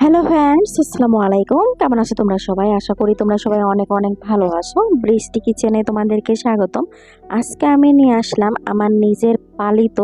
Hello friends আসসালামু আলাইকুম। কেমন আছো তোমরা সবাই? আশা করি তোমরা সবাই অনেক অনেক ভালো আছো। বৃষ্টি কিচেনে তোমাদেরকে স্বাগতম। আজকে আমি নিয়ে আসলাম আমার নিজের পালিত।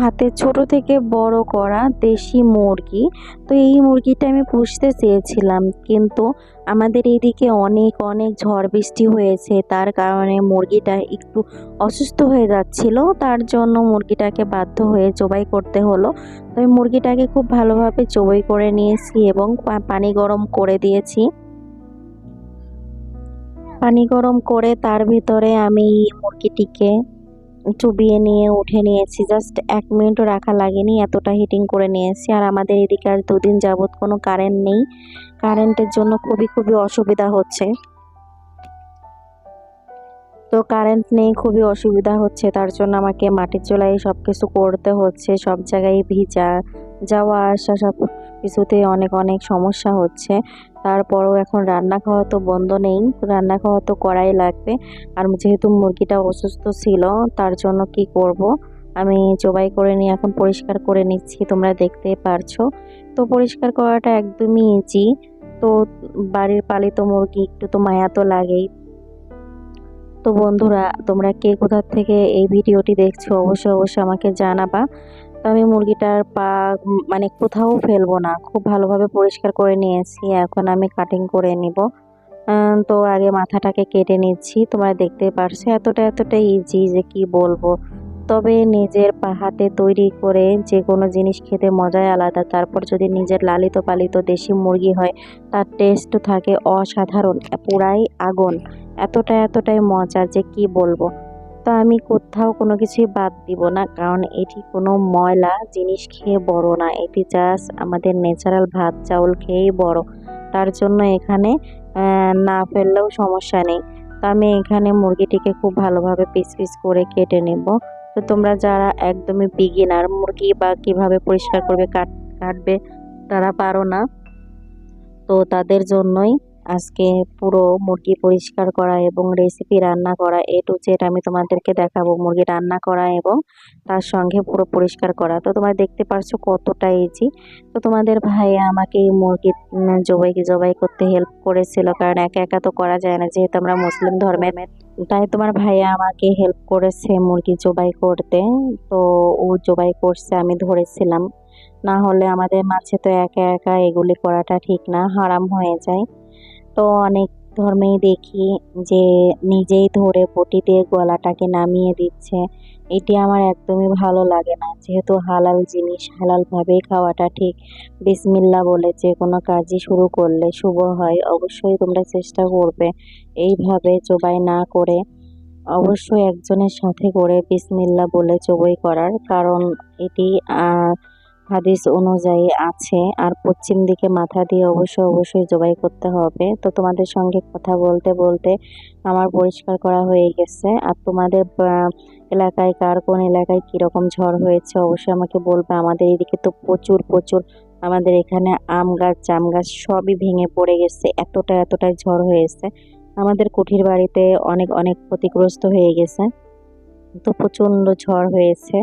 হাতে ছোট থেকে বড় করা দেশি মুরগি। তো এই মুরগিটা আমি পুষতে চেয়েছিলাম, কিন্তু আমাদের এইদিকে অনেক অনেক ঝড় বৃষ্টি হয়েছে। তার কারণে মুরগিটা একটু অসুস্থ হয়ে যাচ্ছিল, তার জন্য মুরগিটাকে বাধ্য হয়ে জবাই করতে হলো। তো আমি মুরগিটাকে খুব ভালোভাবে চবই করে নিয়েছি এবং পানি গরম করে দিয়েছি। পানি গরম করে তার ভিতরে আমি মুরগিটিকে চুবিয়ে নিয়ে উঠে নিয়েছি। জাস্ট এক মিনিটও রাখা লাগেনি, এতটা হিটিং করে নিয়েছি। আর আমাদের এদিকে আর দুদিন যাবৎ কোনো কারেন্ট নেই। কারেন্টের জন্য খুবই খুবই অসুবিধা হচ্ছে। তো কারেন্ট নেই, খুবই অসুবিধা হচ্ছে। তার জন্য আমাকে মাটির চুলায় সব কিছু করতে হচ্ছে। সব জায়গায় ভিজা, যাওয়া, আসা, সব কিছুতে অনেক অনেক সমস্যা হচ্ছে। তারপরও এখন রান্না খাওয়া তো বন্ধ নেই। রান্না খাওয়া তো করাই লাগবে। আর যেহেতু মুরগিটা অসুস্থ ছিল, তার জন্য কি করব? আমি জবাই করে নিয়ে এখন পরিষ্কার করে নিচ্ছি, তোমরা দেখতে পারছ। তো পরিষ্কার করাটা একদমই ইজি তো বাড়ির পালিত মুরগি একটু তো মায়া তো লাগেই। তো বন্ধুরা, তোমরা কে কোথা থেকে এই ভিডিওটি দেখছ, অবশ্যই অবশ্যই আমাকে জানাবা। তো আমি মুরগিটার পা মানে কোথাও ফেলব না। খুব ভালোভাবে পরিষ্কার করে নিয়েছি। এখন আমি কাটিং করে নিব। তো আগে মাথাটাকে কেটে নিচ্ছি। তোমরা দেখতে পারছ, এতটা এতটা ইজি যে কি বলব। তবে নিজের হাতে তৈরি করে যে কোনো জিনিস খেতে মজাই আলাদা। তারপর যদি নিজের লালিত পালিত দেশি মুরগি হয়, তার টেস্ট থাকে অসাধারণ, পুরাই আগুন। এতটা এতটাই মজা যে কি বলব। তো আমি কোথাও কোনো কিছুই বাদ দিব না, কারণ এটি কোনো ময়লা জিনিস খেয়ে বড় না। এটি জাস্ট আমাদের ন্যাচারাল ভাত চাউল খেয়েই বড়। তার জন্য এখানে না ফেললেও সমস্যা নেই। তো আমি এখানে মুরগিটিকে খুব ভালোভাবে পিস পিস করে কেটে নেব। তো তোমরা যারা একদমই বিগিনার মুরগি বা কীভাবে পরিষ্কার করবে, কাট, কাটবে, তারা পারো না। তো তাদের জন্যই আজকে পুরো মুরগি পরিষ্কার করা এবং রেসিপি রান্না করা এ টু জেড আমি তোমাদেরকে দেখাবো মুরগি রান্না করা এবং তার সঙ্গে পুরো পরিষ্কার করা। তো তোমরা দেখতে পারছ কতটা ইজি তো তোমাদের ভাইয়া আমাকে এই মুরগি জবাই জবাই করতে হেল্প করেছিল কারণ একা একা তো করা যায় না যেহেতু আমরা মুসলিম ধর্মের। তাই তোমার ভাইয়া আমাকে হেল্প করেছে মুরগি জবাই করতে। তো ও জবাই করছে, আমি ধরেছিলাম। না হলে আমাদের মাঝে তো একা একা এগুলি করাটা ঠিক না, হারাম হয়ে যায়। তো অনেক ধর্মেই দেখি যে নিজেই ধরে পটি দিয়ে গলাটাকে নামিয়ে দিচ্ছে। এটি আমার একদমই ভালো লাগে না। যেহেতু হালাল জিনিস হালালভাবেই খাওয়াটা ঠিক। বিসমিল্লা বলে যে কোনো কাজই শুরু করলে শুভ হয়, অবশ্যই তোমরা চেষ্টা করবে এইভাবে জবাই না করে। অবশ্যই একজনের সাথে করে বিসমিল্লা বলে জবাই করার, কারণ এটি হাদিস অনুযায়ী আছে, আর পশ্চিম দিকে মাথা দিয়ে অবশ্যই অবশ্যই জবাই করতে হবে। তো তোমাদের সঙ্গে কথা বলতে বলতে আমার পরিষ্কার করা হয়ে গেছে। আর তোমাদের এলাকায় কার কোন এলাকায় কীরকম ঝড় হয়েছে অবশ্যই আমাকে বলবে। আমাদের এদিকে তো প্রচুর প্রচুর আমাদের এখানে আম গাছ, জাম গাছ সবই ভেঙে পড়ে গেছে। এতটা, এতটাই ঝড় হয়েছে। আমাদের কুঠির বাড়িতে অনেক অনেক ক্ষতিগ্রস্ত হয়ে গেছে। তো প্রচণ্ড ঝড় হয়েছে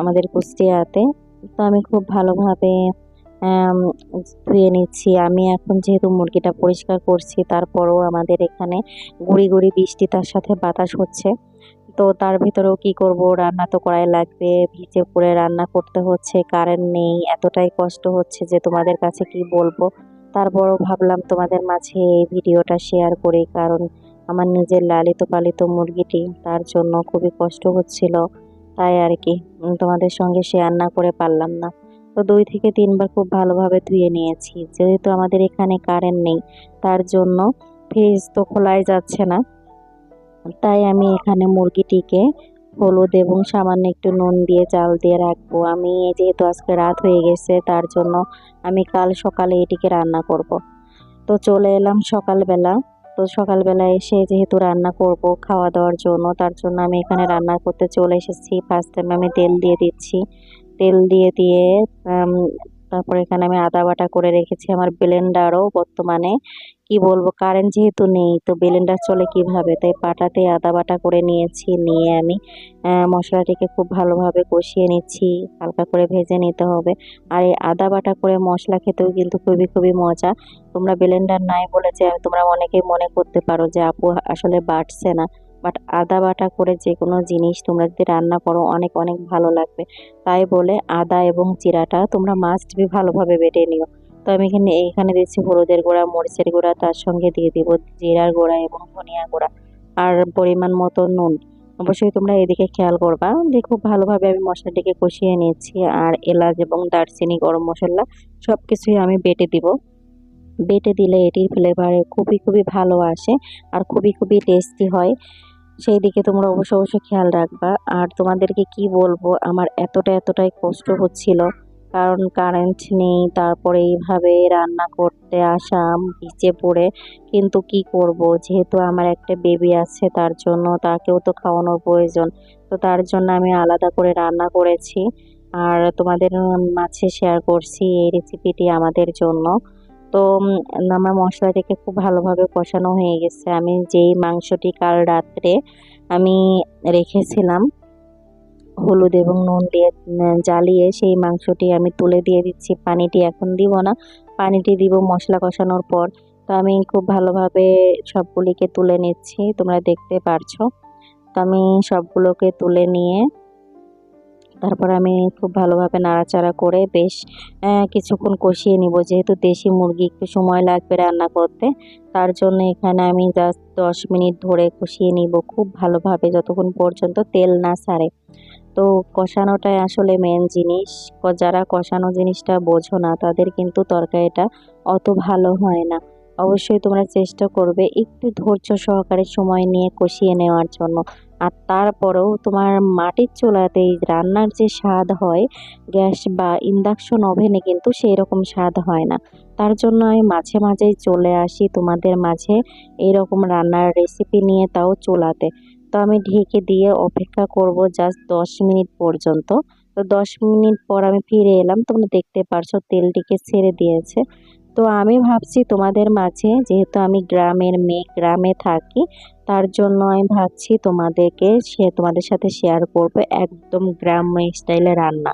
আমাদের কুষ্টিয়াতে। তো আমি খুব ভালোভাবে ধুয়ে নিচ্ছি। আমি এখন যেহেতু মুরগিটা পরিষ্কার করছি, তারপরও আমাদের এখানে গুড়ি গুড়ি বৃষ্টি তার সাথে বাতাস হচ্ছে। তো তার ভিতরেও কি করব? রান্না তো করাই লাগবে। ভিজে পড়ে রান্না করতে হচ্ছে, কারেন্ট নেই। এতটাই কষ্ট হচ্ছে যে তোমাদের কাছে কি বলব? তারপরও ভাবলাম তোমাদের মাঝে এই ভিডিওটা শেয়ার করি, কারণ আমার নিজের লালিত পালিত মুরগিটি তার জন্য খুবই কষ্ট হচ্ছিল। তাই আর কি তোমাদের সঙ্গে শেয়ার না করে পারলাম না। তো দুই থেকে তিনবার খুব ভালোভাবে ধুয়ে নিয়েছি, যেহেতু আমাদের এখানে কারেন্ট নেই, তার জন্য ফ্রিজ তো খোলাই যাচ্ছে না। তাই আমি এখানে মুরগিটিকে হলুদ এবং সামান্য একটু নুন দিয়ে জাল দিয়ে রাখব। আমি যেহেতু আজকে রাত হয়ে গেছে, তার জন্য আমি কাল সকালে এটিকে রান্না করব। তো চলে এলাম সকালবেলা। তো সকালবেলা এসে যেহেতু রান্না করব খাওয়া দাওয়ার জন্য, তার জন্য আমি এখানে রান্না করতে চলে এসেছি। ফার্স্ট টাইম আমি তেল দিয়ে দিচ্ছি। তেল দিয়ে দিয়ে তারপর এখানে আমি আদা বাটা করে রেখেছি আমার ব্লেন্ডারও বর্তমানে। কি বলব? কারেন্ট যেহেতু নেই, তো ব্লেন্ডার চলে কীভাবে? তাই পাটাতে আদা বাটা করে নিয়েছি, নিয়ে আমি মশলাটিকে খুব ভালোভাবে কষিয়ে নিচ্ছি, হালকা করে ভেজে নিতে হবে। আর এই আদা বাটা করে মশলা খেতেও কিন্তু খুবই খুবই মজা। তোমরা ব্লেন্ডার নাই বলে যে তোমরা অনেকেই মনে করতে পারো যে আপু আসলে বাটছে না। বাট আদা বাটা করে যে কোনো জিনিস তোমরা যদি রান্না করো, অনেক অনেক ভালো লাগবে। তাই বলে আদা এবং জিরাটা তোমরা মাস্ট বি ভালোভাবে বেটে নিও। তো আমি এখানে এইখানে দিচ্ছি হলুদের গুঁড়া, মরিচের গুঁড়া, তার সঙ্গে দিয়ে দিব জিরার গুঁড়া এবং ধনিয়া গুঁড়া আর পরিমাণ মতো নুন। অবশ্যই তোমরা এদিকে খেয়াল করবা। দেখো ভালোভাবে আমি মশলাটিকে কষিয়ে নিয়েছি আর এলাচ এবং দারচিনি, গরম মশলা সব কিছুই আমি বেটে দিব। বেটে দিলে এটির ফ্লেভারে খুবই খুবই ভালো আসে আর খুবই খুবই টেস্টি হয়। সেই দিকে তোমরা অবশ্য অবশ্যই খেয়াল রাখবা। আর তোমাদেরকে কি বলব, আমার এতটা, এতটাই কষ্ট হচ্ছিল। কারণ কারেন্ট নেই, তারপরে এইভাবে রান্না করতে আসা ভিজে পড়ে, কিন্তু কি করব? যেহেতু আমার একটা বেবি আছে, তার জন্য তাকেও তো খাওয়ানোর প্রয়োজন। তো তার জন্য আমি আলাদা করে রান্না করেছি। আর তোমাদের মাঝে শেয়ার করছি এই রেসিপিটি আমাদের জন্য। তো আমার মশলাটাকে খুব ভালোভাবে কষানো হয়ে গেছে। আমি যেই মাংসটি কাল রাত্রে আমি রেখেছিলাম হলুদ এবং নুন দিয়ে জ্বালিয়ে সেই মাংসটি আমি তুলে দিয়ে দিচ্ছি। পানিটি এখন দিব না। পানিটি দিব মশলা কষানোর পর। তো আমি খুব ভালোভাবে সবগুলিকে তুলে নিচ্ছি। তোমরা দেখতে পারছ। তো আমি সবগুলোকে তুলে নিয়ে তারপর আমি খুব ভালোভাবে নাড়াচাড়া করে বেশ কিছুক্ষণ কষিয়ে নিব। যেহেতু দেশি মুরগি, একটু সময় লাগবে রান্না করতে। তার জন্য এখানে আমি জাস্ট দশ মিনিট ধরে কষিয়ে নিব খুব ভালোভাবে, যতক্ষণ পর্যন্ত তেল না ছাড়ে তো কষানোটাই আসলে মেন জিনিস। যারা কষানো জিনিসটা বোঝো না, তাদের কিন্তু তরকারিটা অত ভালো হয় না। অবশ্যই তোমরা চেষ্টা করবে একটু ধৈর্য সহকারে সময় নিয়ে কষিয়ে নেওয়ার জন্য। আর তারপরেও তোমার মাটির চুলাতে এই রান্নার যে স্বাদ হয়, গ্যাস বা ইন্ডাকশন ওভেনে কিন্তু সেই রকম স্বাদ হয় না। তার জন্য আমি মাঝে মাঝেই চলে আসি তোমাদের মাঝে, এইরকম রান্নার রেসিপি নিয়ে তাও চুলাতে। তো আমি ঢেকে দিয়ে অপেক্ষা করব জাস্ট দশ মিনিট পর্যন্ত। তো দশ মিনিট পর আমি ফিরে এলাম, তোমরা দেখতে পারছ তেলটিকে ছেড়ে দিয়েছে। তো আমি ভাবছি তোমাদের মাঝে, যেহেতু আমি গ্রামের মেয়ে, গ্রামে থাকি, তার জন্য আমি ভাবছি তোমাদেরকে সে, তোমাদের সাথে শেয়ার করব একদম গ্রাম্য স্টাইলে রান্না।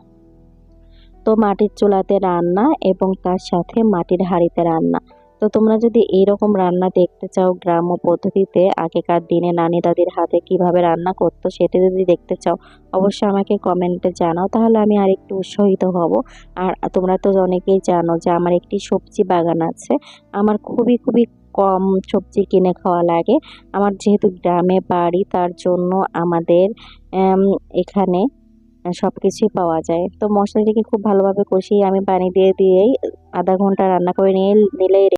তো মাটির চুলাতে রান্না এবং তার সাথে মাটির হাঁড়িতে রান্না। তো তোমরা যদি এইরকম রান্না দেখতে চাও গ্রাম্য পদ্ধতিতে, আগেকার দিনে নানি দাদির হাতে কীভাবে রান্না করতো সেটা যদি দেখতে চাও, অবশ্যই আমাকে কমেন্টে জানাও। তাহলে আমি আর একটু উৎসাহিত হব। আর তোমরা তো অনেকেই জানো যে আমার একটি সবজি বাগান আছে। আমার খুবই খুবই কম সবজি কিনে খাওয়া লাগে। আমার যেহেতু গ্রামে বাড়ি, তার জন্য আমাদের এখানে সব কিছুই পাওয়া যায়। তো মশলাটিকে খুব ভালোভাবে কষিয়ে আমি পানি দিয়ে দিয়েই আধা ঘণ্টা রান্না করে নিয়ে, নিলেই